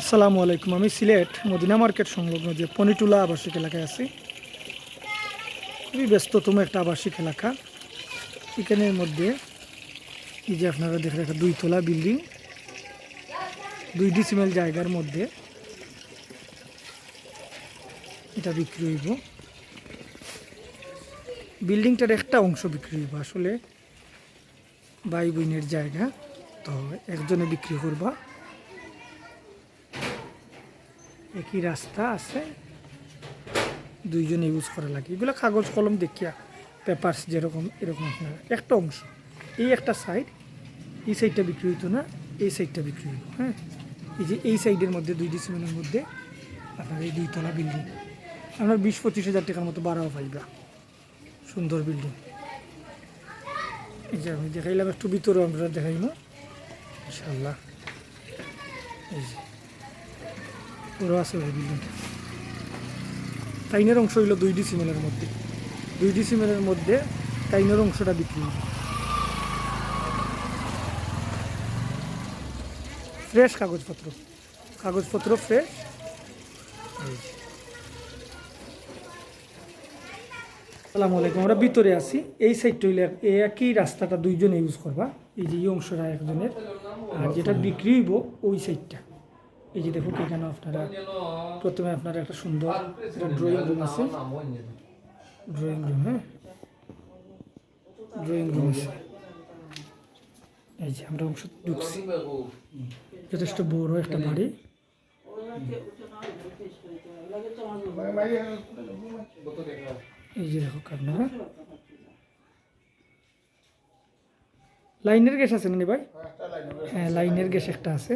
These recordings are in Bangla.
আসসালামু আলাইকুম। আমি সিলেট, মদিনা মার্কেট সংলগ্ন যে পনিটুলা আবাসিক এলাকায় আছি। খুবই ব্যস্ততম একটা আবাসিক এলাকা। এখানের মধ্যে এই যে আপনারা দেখেন, একটা দুইতলা বিল্ডিং। দুই ডিসিমেল জায়গার মধ্যে এটা বিক্রি হইব। বিল্ডিংটার একটা অংশ বিক্রি হইব। আসলে ভাই বোনের জায়গা, তো একজনে বিক্রি করবা। একই রাস্তা আছে। দুইজনে ইউজ করা লাগে। এগুলো কাগজ, কলম দেখিয়া পেপারস যেরকম, এরকম আপনার। একটা অংশ। এই একটা সাইড এই সাইডটা বিক্রি হইতো না, এই সাইডটা বিক্রি হইব হ্যাঁ? এই যে এই সাইডের মধ্যে, দুই ডিসিমেনের মধ্যে আপনার এই দুইতলা বিল্ডিং আপনার বিশ পঁচিশ হাজার টাকার মতো বাড়াও পাইবা। সুন্দর বিল্ডিং এই যে আমি দেখাইলাম, একটু ভিতরে আমরা দেখাইব ইনশাল্লাহ এই যে। পুরো আছে ওই বিল্ডিংটা টাইনের অংশ হইল দুই ডিসিমেলের মধ্যে। দুই ডিসিমেলের মধ্যে টাইনের অংশটা বিক্রি হবে। ফ্রেশ কাগজপত্র। কাগজপত্র ফ্রেশ আসসালামু আলাইকুম, আমরা ভিতরে আছি। এই সাইডটা হইলে একই রাস্তাটা দুইজন ইউজ করবা। এই যে এই অংশটা একজনের। আর যেটা বিক্রি হইব ওই সাইডটা এই যে দেখুন এখানে আপনারা প্রথমে আপনারা একটা সুন্দর ড্রয়িং রুম আছে। ড্রয়িং রুম হ্যাঁ? ড্রয়িং রুম আছে। এই যে আমরা অংশ ঢুকছি। যথেষ্ট বড় একটা বাড়ি। এই যে দেখো আপনারা। লাইনের গ্যাস আছে না ভাই? হ্যাঁ লাইনের গ্যাস একটা আছে।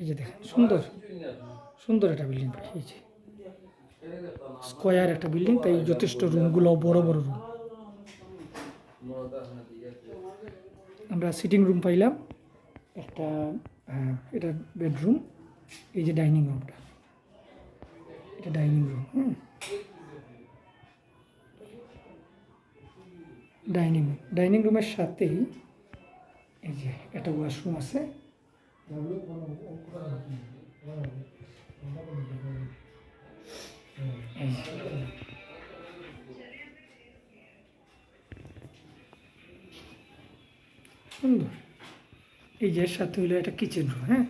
এই যে দেখেন সুন্দর। সুন্দর একটা বিল্ডিং এই যে। স্কোয়ার একটা বিল্ডিং তাই যথেষ্ট রুমগুলো বড় বড় রুম আমরা সিটিং রুম পাইলাম একটা হ্যাঁ, এটা বেডরুম এই যে ডাইনিং রুমটা এটা ডাইনিং রুম হুম। ডাইনিং রুম ডাইনিং রুমের সাথেই এই যে একটা ওয়াশরুম আছে। সুন্দর। এই যে সাথে হইল একটা কিচেন রুম হ্যাঁ?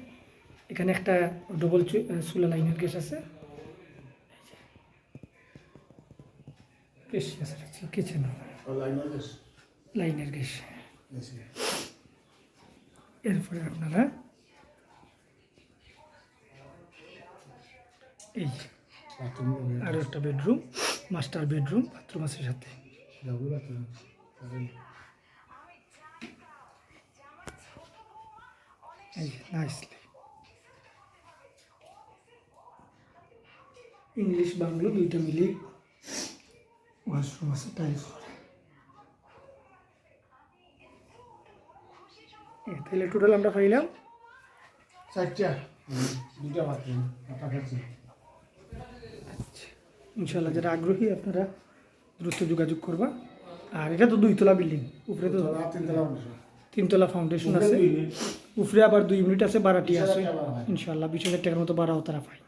এখানে একটা ডবল চুলা লাইনের গ্যাস আছে। বেশি আছে কিচেন লাইনের গ্যাস? এরপরে আপনারা এই আরও একটা বেডরুম মাস্টার বেডরুম বাথরুম আছে সাথে। এই নাইসলি ইংলিশ বাংলো দুইটা মিলি ওয়াশরুম আছে টাইলস তাহলে টোটাল আমরা পাইলাম চারটা। দুটা বাথরুম ইনশাল্লাহ যারা আগ্রহী আপনারা দ্রুত যোগাযোগ করবা। আর এটা তো দুইতলা বিল্ডিং উপরে তো তিনতলা ফাউন্ডেশন আছে। উপরে আবার দুই ইউনিট আছে বারাটি আছে। ইনশাল্লাহ বিশ হাজার টাকার মতো বাড়াও তারা পায়।